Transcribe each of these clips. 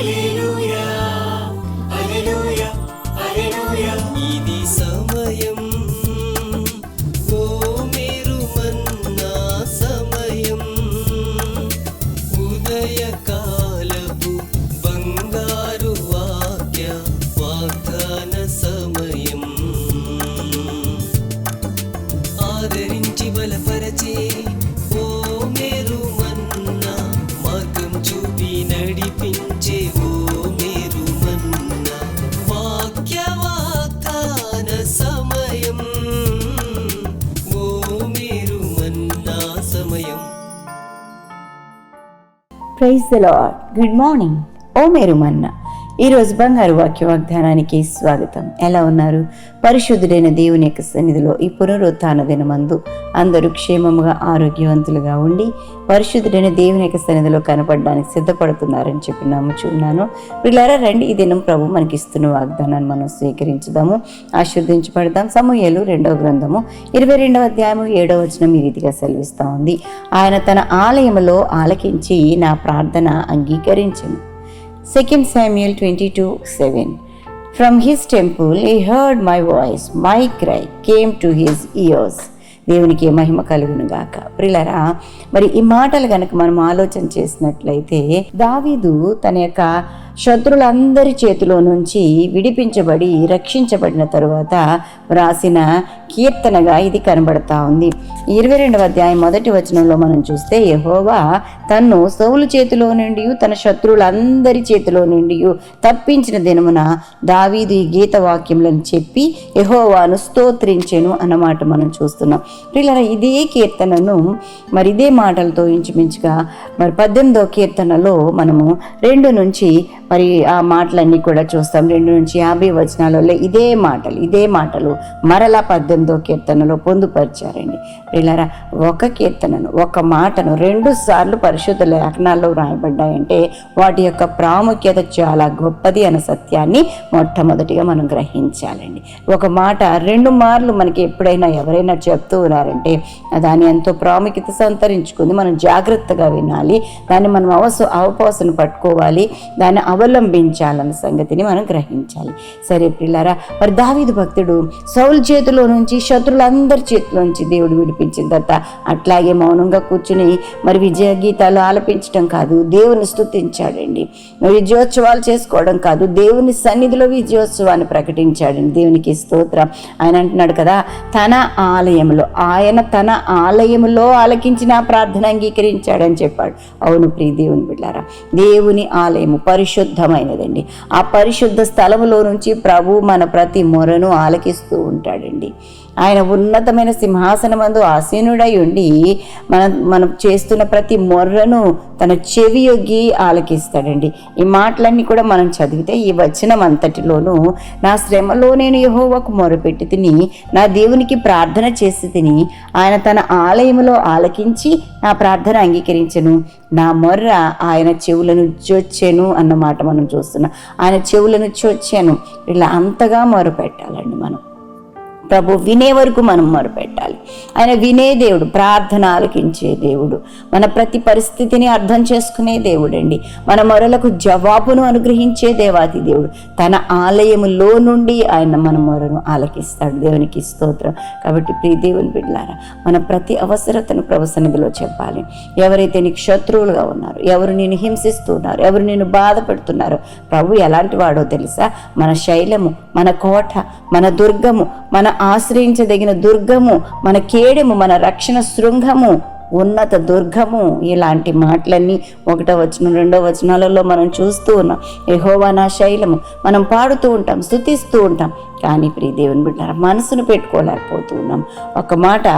ఇది praise the lord good morning ஓமேருமன்னா ఈరోజు బంగారు వాక్య వాగ్దానానికి స్వాగతం. ఎలా ఉన్నారు? పరిశుద్ధుడైన దేవుని యొక్క సన్నిధిలో ఈ పునరుత్థాన దినమందు అందరూ క్షేమముగా ఆరోగ్యవంతులుగా ఉండి పరిశుద్ధుడైన దేవుని యొక్క సన్నిధిలో కనపడడానికి సిద్ధపడుతున్నారని చెప్పి నమ్ముచున్నాను. వీళ్ళారా రండి ఈ దినం ప్రభు మనకి ఇస్తున్న వాగ్దానాన్ని మనం స్వీకరించుదాము. ఆశీర్దించబడదాం సమూహలు రెండవ గ్రంథము ఇరవై రెండవ అధ్యాయము ఏడవ వచనం ఈ రీతిగా సెలవిస్తూ ఉంది. ఆయన తన ఆలయంలో ఆలకించి నా ప్రార్థన అంగీకరించను. Second Samuel twenty two seven from his temple he heard my voice my cry came to his ears దేవునికి మహిమ కలుగును గాక. ప్రిలరా మరి ఈ మాటలు కనుక మనం ఆలోచన చేసినట్లయితే దావీదు తన యొక్క శత్రులందరి చేతిలో నుంచి విడిపించబడి రక్షించబడిన తరువాత వ్రాసిన కీర్తనగా ఇది కనబడతా ఉంది. ఇరవై రెండవ అధ్యాయం మొదటి వచనంలో మనం చూస్తే యహోవా తన్ను సౌలు చేతిలో నుండి తన శత్రువులందరి చేతిలో నుండి తప్పించిన దినమున దావీదు ఈ గీత వాక్యములను చెప్పి యహోవాను స్తోత్రించెను అన్నమాట మనం చూస్తున్నాం. పిల్లల ఇదే కీర్తనను మరి ఇదే మాటలతో ఇంచుమించుగా మరి పద్దెనిమిదో కీర్తనలో మనము రెండు నుంచి మరి ఆ మాటలన్నీ కూడా చూస్తాం. రెండు నుంచి యాభై వచనాలలో ఇదే మాటలు ఇదే మాటలు మరలా పద్దెనిమిదో కీర్తనలో పొందుపరిచారండి. వీళ్ళరా ఒక కీర్తనను ఒక మాటను రెండు సార్లు పరిశుద్ధ లేఖనాల్లో రాయబడ్డాయంటే వాటి యొక్క ప్రాముఖ్యత చాలా గొప్పది అనే సత్యాన్ని మొట్టమొదటిగా మనం గ్రహించాలండి. ఒక మాట రెండు మార్లు మనకి ఎప్పుడైనా ఎవరైనా చెప్తూ ఉన్నారంటే దాని ఎంతో ప్రాముఖ్యత సంతరించుకుంది మనం జాగ్రత్తగా వినాలి దాన్ని మనం అవస అవపోసను పట్టుకోవాలి దాన్ని అవలంబించాలన్న సంగతిని మనం గ్రహించాలి. సరే పిల్లారా మరి దావీదు భక్తుడు సౌల్ చేతిలో నుంచి శత్రులందరి చేతిలో నుంచి దేవుడు విడిపించిన తర్వాత అట్లాగే మౌనంగా కూర్చుని మరి విజయ గీతాలు ఆలపించడం కాదు దేవుని స్తుతించాడండి. విజయోత్సవాలు చేసుకోవడం కాదు దేవుని సన్నిధిలో విజయోత్సవాన్ని ప్రకటించాడండి. దేవునికి స్తోత్రం. ఆయన అంటున్నాడు కదా తన ఆలయంలో ఆయన తన ఆలయంలో ఆలకించిన ప్రార్థన అంగీకరించాడని చెప్పాడు. అవును ప్రియ దేవుని బిడ్డారా దేవుని ఆలయము పరిశుద్ధమైనదండి ఆ పరిశుద్ధ స్థలములో నుంచి ప్రభు మన ప్రతి మొరను ఆలకిస్తూ ఉంటాడండి. ఆయన ఉన్నతమైన సింహాసనమందు ఆసీనుడై ఉండి మన మనం చేస్తున్న ప్రతి మొర్రను తన చెవి యొగ్గి ఆలకిస్తాడండి. ఈ మాటలన్నీ కూడా మనం చదివితే ఈ వచనం అంతటిలోనూ నా శ్రమలో నేను యహోవకు మొరపెట్టి తిని నా దేవునికి ప్రార్థన చేసి తిని ఆయన తన ఆలయంలో ఆలకించి నా ప్రార్థన అంగీకరించను. నా మొర్ర ఆయన చెవులను చొచ్చాను అన్నమాట మనం చూస్తున్నాం. ఆయన చెవులను చొచ్చాను ఇలా అంతగా మొరపెట్టాలండి మనం. ప్రభు వినే వరకు మనం మొరపెట్టాలి. ఆయన వినే దేవుడు ప్రార్థన ఆలకించే దేవుడు. మన ప్రతి పరిస్థితిని అర్థం చేసుకునే దేవుడండి. మన మొరలకు జవాబును అనుగ్రహించే దేవాతి దేవుడు. తన ఆలయములో నుండి ఆయన మన మొరను ఆలకిస్తాడు. దేవునికి స్తోత్రం. కాబట్టి ప్రియ దేవుని బిడ్డలారా మన ప్రతి అవసరతను ప్రభు సన్నిధిలో చెప్పాలి. ఎవరైతే నీకు శత్రువులుగా ఉన్నారు ఎవరు నేను హింసిస్తున్నారు ఎవరు నేను బాధపడుతున్నారు ప్రభు ఎలాంటి వాడో తెలుసా? మన శైలము మన కోట మన దుర్గము మన ఆశ్రయించదగిన దుర్గము మన కేడెము మన రక్షణ శృంగము. ఉన్నత దుర్గము. ఇలాంటి మాటలన్నీ ఒకటో వచనం రెండో వచనాలలో మనం చూస్తూ ఉన్నాం. యహోవా నా శైలము. మనం పాడుతూ ఉంటాం స్థుతిస్తూ ఉంటాం. కానీ ప్రియ దేవుని బిడ్డారా మనసును పెట్టుకోలేకపోతూ ఉన్నాం. ఒక మాట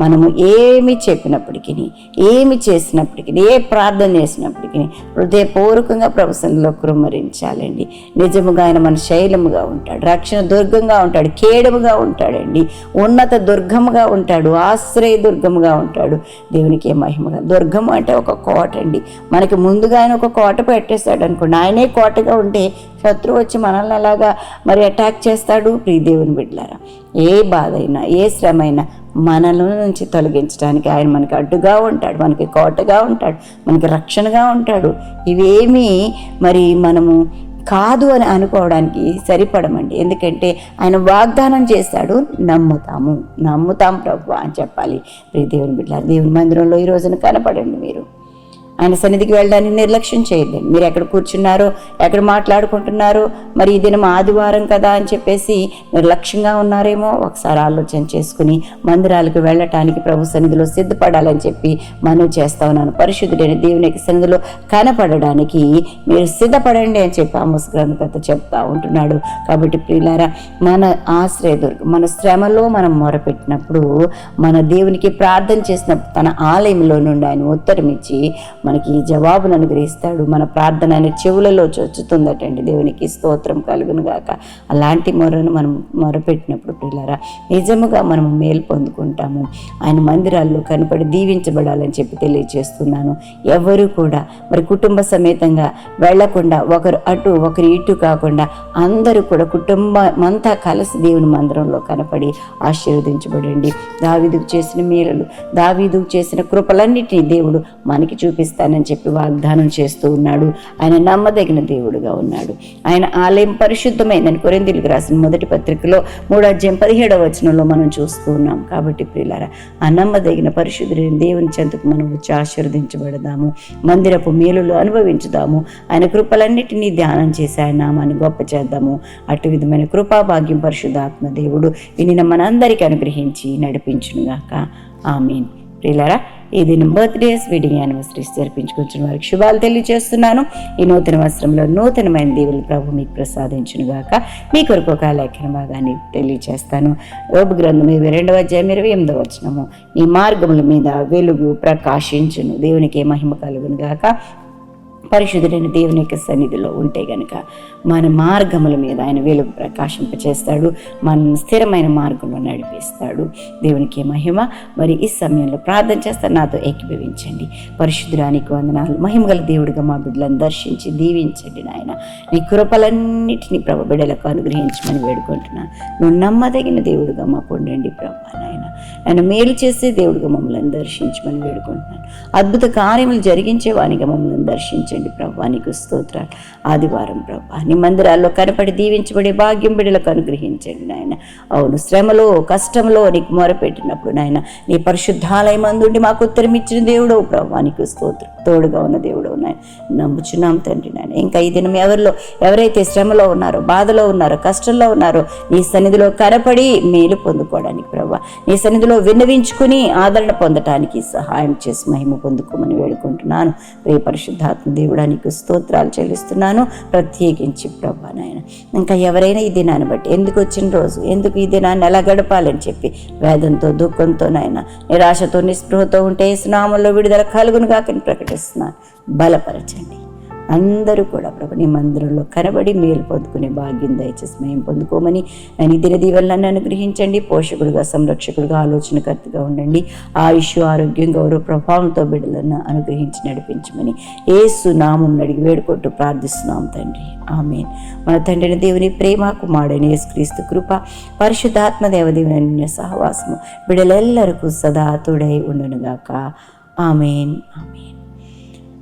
మనము ఏమి చెప్పినప్పటికీ ఏమి చేసినప్పటికీ ఏ ప్రార్థన చేసినప్పటికీ హృదయపూర్వకంగా ప్రవసనలో కృమరించాలండి నిజముగా ఆయన మన శైలముగా ఉంటాడు. రక్షణ దుర్గంగా ఉంటాడు. కేడముగా ఉంటాడండి. ఉన్నత దుర్గముగా ఉంటాడు. ఆశ్రయ దుర్గముగా ఉంటాడు. దేవునికి మహిమగా దుర్గం అంటే ఒక కోట అండి. మనకి ముందుగా ఆయన ఒక కోట పెట్టేస్తాడు అనుకోండి. ఆయనే కోటగా ఉంటే శత్రువు వచ్చి మనల్ని ఎలాగా మరి అటాక్ చేస్తాడు? ప్రియ దేవుని బిడ్డలారా ఏ బాధ అయినా ఏ శ్రమ అయినా మనలో నుంచి తొలగించడానికి ఆయన మనకి అడ్డుగా ఉంటాడు మనకి కోటగా ఉంటాడు మనకి రక్షణగా ఉంటాడు. ఇవేమీ మరి మనము కాదు అని అనుకోవడానికి సరిపడమండి. ఎందుకంటే ఆయన వాగ్దానం చేస్తాడు నమ్ముతాము. నమ్ముతాం ప్రభు అని చెప్పాలి. ప్రియ దేవుని బిడ్డ దేవుని మందిరంలో ఈ రోజున కనపడండి మీరు. ఆయన సన్నిధికి వెళ్ళడానికి నిర్లక్ష్యం చేయద్దండి మీరు ఎక్కడ కూర్చున్నారో ఎక్కడ మాట్లాడుకుంటున్నారో మరి ఈ దినం ఆదివారం కదా అని చెప్పేసి నిర్లక్ష్యంగా ఉన్నారేమో ఒకసారి ఆలోచన చేసుకుని మందిరాలకు వెళ్ళటానికి ప్రభు సన్నిధిలో సిద్ధపడాలని చెప్పి మనం చేస్తా ఉన్నాను. పరిశుద్ధుడైన దేవుని యొక్క సన్నిధిలో కనపడడానికి మీరు సిద్ధపడండి అని చెప్పి ఆమోస్ గ్రంథకర్త చెప్తా ఉంటున్నాడు. కాబట్టి ప్రియులారా మన ఆశ్రయదుర్గం మన శ్రమలో మనం మొరపెట్టినప్పుడు మన దేవునికి ప్రార్థన చేసినప్పుడు తన ఆలయంలో నుండి ఆయన ఉత్తరం ఇచ్చి మనకి ఈ జవాబును అనుగ్రహిస్తాడు. మన ప్రార్థన ఆయన చెవులలో చొచ్చుతుందటండి. దేవునికి స్తోత్రం కలుగును గాక అలాంటి మొరను మనం మొరపెట్టినప్పుడు పిల్లరా నిజముగా మనం మేలు పొందుకుంటాము. ఆయన మందిరాల్లో కనపడి దీవించబడాలని చెప్పి తెలియజేస్తున్నాను. ఎవరు కూడా మరి కుటుంబ సమేతంగా వెళ్ళకుండా ఒకరు అటు ఒకరు ఇటు కాకుండా అందరూ కూడా కుటుంబం అంతా కలిసి దేవుని మందిరంలో కనపడి ఆశీర్వదించబడండి. దావీదుకు చేసిన మేలలు దావీదుకు చేసిన కృపలన్నిటినీ దేవుడు మనకి ఇస్తానని చెప్పి వాగ్దానం చేస్తూ ఉన్నాడు. ఆయన నమ్మదగిన దేవుడుగా ఉన్నాడు. ఆయన ఆలయం పరిశుద్ధమైందని కొరిందీలకు రాసిన మొదటి పత్రికలో మూడు అధ్యాయం పదిహేడవ వచనంలో మనం చూస్తూ ఉన్నాం. కాబట్టి ప్రియులారా ఆ నమ్మదగిన పరిశుద్ధుడైన దేవుని చెంతకు మనం వచ్చి ఆశీర్వదించబడదాము. మందిరపు మేలులు అనుభవించుదాము. ఆయన కృపలన్నిటినీ ధ్యానం చేసి ఆయన నామాన్ని గొప్ప చేద్దాము. అటు విధమైన కృపా భాగ్యం పరిశుద్ధాత్మ దేవుడు వినిన మనందరికీ అనుగ్రహించి నడిపించునుగాక. ఆమీన్. ప్రియులారా ఈ దినం బర్త్డేస్ వెడ్డింగ్ యానివర్సరీస్ జరిపించుకుంటున్న వారికి శుభాలు తెలియజేస్తున్నాను. ఈ నూతన వస్త్రంలో నూతనమైన దేవుని ప్రభు మీకు ప్రసాదించునుగాక. మీ కొరకు ఒక లేఖన భాగాన్ని తెలియజేస్తాను. యోగ గ్రంథం ఇరవై రెండవ అధ్యాయం ఇరవై ఎనిమిదవ వచనము. ఈ మార్గముల మీద వెలుగు ప్రకాశించును. దేవునికి మహిమ కలుగును గాక పరిశుద్ధుడైన దేవుని యొక్క సన్నిధిలో ఉంటే గనక మన మార్గముల మీద ఆయన వేలు ప్రకాశింపచేస్తాడు మన స్థిరమైన మార్గంలో నడిపిస్తాడు. దేవునికి మహిమ. మరి ఈ సమయంలో ప్రార్థన చేస్తా నాతో ఏకీభవించండి. పరిశుద్ధురానికి వందనాలు. మహిమగల దేవుడిగా మా బిడ్డలను దర్శించి దీవించండి నాయన. నీ కృపలన్నిటినీ ప్రభు బిడ్డలకు అనుగ్రహించమని వేడుకుంటున్నాను నువ్వు నమ్మదగిన దేవుడుగా మా పొండండి ప్రభా నాయన. ఆయన మేలు చేసే దేవుడిగా మమ్మల్ని దర్శించమని వేడుకుంటున్నాను. అద్భుత కార్యములు జరిగించే వానిగా మమ్మల్ని దర్శించండి ప్రభా. నీకు స్తోత్రాలు. ఆదివారం ప్రభా. నీ మందిరాల్లో కనపడి దీవించబడే భాగ్యం బిడ్డలకు అనుగ్రహించండి నాయన. అవును శ్రమలో కష్టంలో నీకు మొరపెట్టినప్పుడు నాయన నీ పరిశుద్ధాలయం అందుండి మాకు ఉత్తరం ఇచ్చిన దేవుడు ప్రభా. నీకు స్తోత్రం. తోడుగా ఉన్న దేవుడు నాయన నమ్ముచున్నాం తండ్రి నాయన. ఇంకా ఈ దినం ఎవరిలో ఎవరైతే శ్రమలో ఉన్నారో బాధలో ఉన్నారో కష్టంలో ఉన్నారో నీ సన్నిధిలో కనపడి మేలు పొందుకోవడానికి ప్రభా నీ సన్నిధిలో విన్నవించుకుని ఆదరణ పొందటానికి సహాయం చేసి మహిమ పొందుకోమని వేడుకుంటున్నాను. ప్రియ పరిశుద్ధాత్మ దేవుడానికి స్తోత్రాలు చెల్లిస్తున్నాను. ప్రత్యేకించి ప్రభా నాయన ఇంకా ఎవరైనా ఈ దినాన్ని బట్టి ఎందుకు వచ్చిన రోజు ఎందుకు ఈ దినాన్ని ఎలా గడపాలని చెప్పి వేదంతో దుఃఖంతో నాయన నిరాశతో నిస్పృహతో ఉంటే స్నామంలో విడుదల కలుగును కాకని ప్రకటిస్తున్నాను బలపరచండి. అందరూ కూడా ప్రభు నీ మందిరంలో కనబడి మేలు పొందుకునే భాగ్యం దయచేసి మేము పొందుకోమని నేను ఈ దిన దీవెనలను అనుగ్రహించండి. పోషకుడుగా సంరక్షకుడుగా ఆలోచనకర్తగా ఉండండి. ఆయుష్ ఆరోగ్యం గౌరవ ప్రభావంతో బిడ్డలను అనుగ్రహించి నడిపించమని ఏసు నామం అడిగి వేడుకొట్టు ప్రార్థిస్తున్నాం తండ్రి. ఆమె మన తండ్రిని దేవుని ప్రేమ కుమారుడైన యేసుక్రీస్తు కృప పరిశుద్ధాత్మ దేవదేవుని సహవాసము బిడ్డలెల్లరకు సదా తోడై ఉండునుగాక. Amen. Amen.